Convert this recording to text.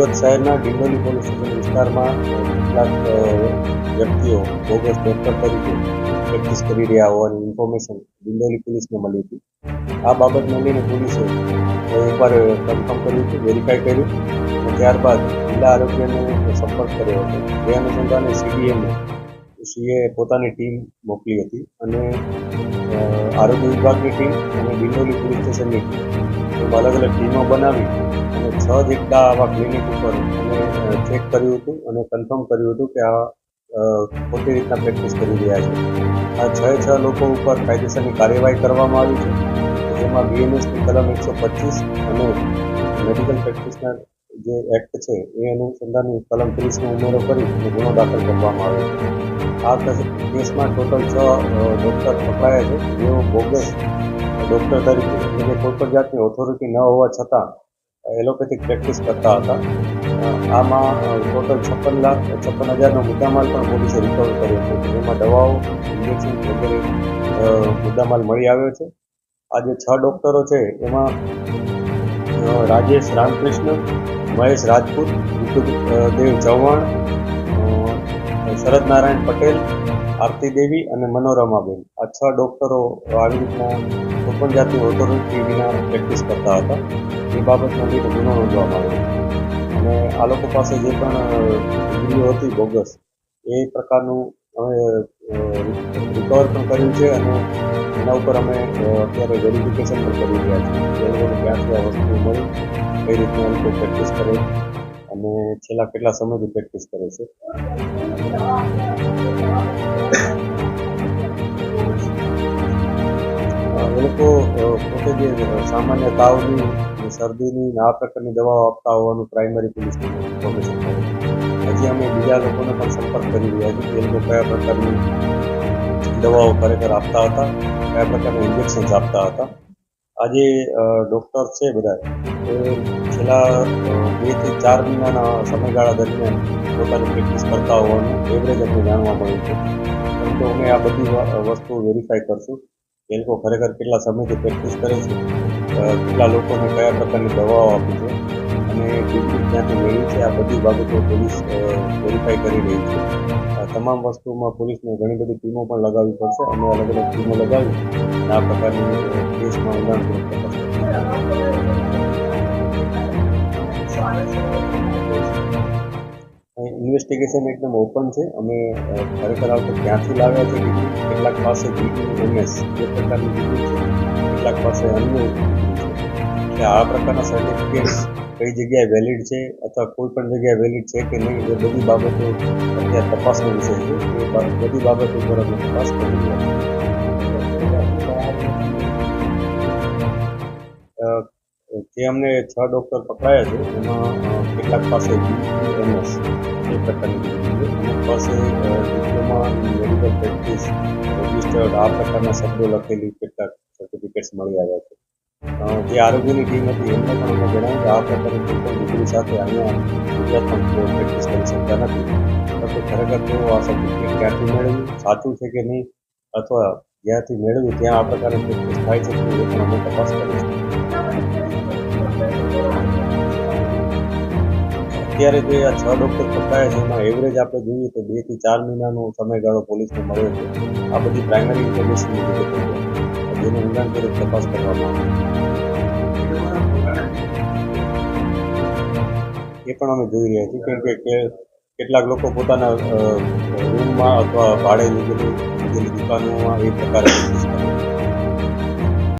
શહેરના Dindoli police station વિસ્તારમાં કેટલાક વ્યક્તિઓ બોગસ ડોક્ટર તરીકે પ્રેક્ટિસ કરી રહ્યા હોવાની ઇન્ફોર્મેશન ડિંડોલી પોલીસને મળી હતી. આ બાબતને લઈને પોલીસે એકવાર કન્ફર્મ કર્યું હતું વેરીફાઈ કર્યું અને ત્યારબાદ જિલ્લા આરોગ્યનો સંપર્ક કર્યો હતો. જે અનુસંધાને સીડીએમ, સીએ પોતાની ટીમ મોકલી હતી અને આરોગ્ય વિભાગની ટીમ અને ડિંડોલી પોલીસ સ્ટેશનની ટીમ. એમ અલગ અલગ ટીમો બનાવી અને છ જેટલા આવા ક્લિનિક ઉપર અમે ચેક કર્યું હતું અને કન્ફર્મ કર્યું હતું કે આ ખોટી રીતના પ્રેક્ટિસ કરી રહ્યા છે. આ છ છ લોકો ઉપર કાયદેસરની કાર્યવાહી કરવામાં આવી છે. જેમાં બીએનએસની કલમ એકસો પચીસ અને મેડિકલ પ્રેક્ટિસના જે એક્ટ છે, એ અનુસંધાનની કલમ ત્રીસનો ઉમેરો કરી ગુનો દાખલ કરવામાં આવ્યો છે. આ કેસ- કેસમાં ટોટલ છ ડૉક્ટર પકડાયા છે. જેઓ બોગસ ડૉક્ટર તરીકે એટલે કોઈ પણ જાતની ઓથોરિટી ન હોવા છતાં એલોપેથિક પ્રેક્ટિસ કરતા હતા. આમાં ટોટલ છપ્પન લાખ, છપ્પન હજારનો મુદ્દામાલ પણ પોલીસે રિકવર કર્યો છે. જેમાં દવાઓ ઇન્જેક્શન વગેરે મુદ્દામાલ મળી આવ્યો છે. આ જે છ ડૉક્ટરો છે, એમાં રાજેશ રામકૃષ્ણ, મહેશ રાજપૂત દેવ ચૌહાણ અ, શરદ નારાયણ પટેલ આરતી દેવી અને મનોરમાબેન. આ છ ડૉક્ટરો આવી રીતના કોઈપણ જાતની ઓથોરિટી વિના પ્રેક્ટિસ કરતા હતા. એ બાબતનો લઈને ગુનો નોંધવામાં આવ્યો અને આ લોકો પાસે જે પણ ડિગ્રીઓ હતી બોગસ એ પ્રકારનું અમે રિકવર પણ કર્યું છે અને એના ઉપર અમે અત્યારે વેરિફિકેશન પણ કરી રહ્યા છીએ. એ લોકોને ક્યાંથી આ વસ્તુ મળી કઈ રીતના એ લોકો પ્રેક્ટિસ કરે અને છેલ્લા કેટલા સમયથી પ્રેક્ટિસ કરે છે? એ લોકો પોતે જે સામાન્ય તાવની શરદીની આ પ્રકારની દવાઓ આપતા હોવાનું પ્રાઇમરી પોલીસ ઇન્ફોર્મેશન મળે હજી અમે બીજા લોકોને પણ સંપર્ક કરી રહ્યા છીએ કે એ લોકો કયા પ્રકારની દવાઓ ખરેખર આપતા હતા, કયા પ્રકારના ઇન્જેક્શન્સ આપતા હતા. આજે ડૉક્ટર છે બધા છેલ્લા બેથી ચાર મહિનાના સમયગાળા દરમિયાન પોતાની પ્રેક્ટિસ કરતા હોવાનું એવરેજ અમને જાણવા મળ્યું છે. પરંતુ અમે આ બધી વસ્તુ વેરીફાઈ કરશું એ લોકો ખરેખર કેટલા સમયથી પ્રેક્ટિસ કરે છે કેટલા લોકોને કયા પ્રકારની દવાઓ આપી છે અને ડિગ્રી ક્યાંથી મેળવી છે, આ બધી બાબતો પોલીસ વેરીફાઈ કરી રહી છે. તમામ વસ્તુમાં પોલીસને ઘણી બધી ટીમો પણ લગાવવી પડશે. અમે અલગ અલગ ટીમો લગાવી આ પ્રકારની કેસમાં ઊંડાણપૂર્વક તપાસ ઇન્વેસ્ટિગેશન એકદમ ઓપન છે. અમે ખરેખર આવતો ક્યાંથી લાવ્યા છે કેટલાક પાસે એમએસ, જે પ્રકારની ડિગ્રી છે, કેટલાક પાસે અન્ય એટલે આ પ્રકારના સર્ટિફિકેટ્સ કઈ જગ્યાએ વેલિડ છે અથવા કોઈ પણ જગ્યાએ વેલિડ છે કે નહીં, એ બધી બાબતો અત્યારે તપાસનો વિષય છે. એ બધી બાબતો ઉપર અમે તપાસ કરી રહ્યા છીએ. જે અમને છ ડૉક્ટર પકડાયા છે, એમાં કેટલાક પાસે એમએસ એ પ્રકારની પાસે ડિપ્લોમા મેડિકલ પ્રેક્ટિસ રજિસ્ટર્ડ આ પ્રકારના શબ્દો લખેલી કેટલાક સર્ટિફિકેટ્સ મળી આવ્યા છે. જે આરોગ્યની ટીમ હતી, એમને પણ અમે જણાવ્યું કે આ પ્રકારની કોઈ પણ ડિગ્રી સાથે અહીંયા ગુજરાતમાં પ્રેક્ટિસ કરી શકતા નથી. પરંતુ ખરેખર તેઓ આ સર્ટિફિકેટ ક્યાંથી મેળવ્યું સાચું છે કે નહીં? અથવા જ્યાંથી મેળવ્યું, ત્યાં આ પ્રકારની પ્રેક્ટિસ થાય છે કે પણ અમે તપાસ કરીશું. અત્યારે જે આ છ ડૉક્ટર પકડાયા છે, એમાં એવરેજ આપણે જોઈએ તો બેથી ચાર મહિનાનો સમયગાળો પોલીસને મળ્યો છે. આ બધી પ્રાઇમરી ઇન્ફોર્મેશન જેનું ઊંડાણપૂર્વક તપાસ કરવામાં આવે. એ પણ અમે જોઈ રહ્યા છીએ, કેમ કે કેટલાક લોકો પોતાના રૂમમાં અથવા ભાડે લીધેલી દુકાનોમાં એ પ્રકારે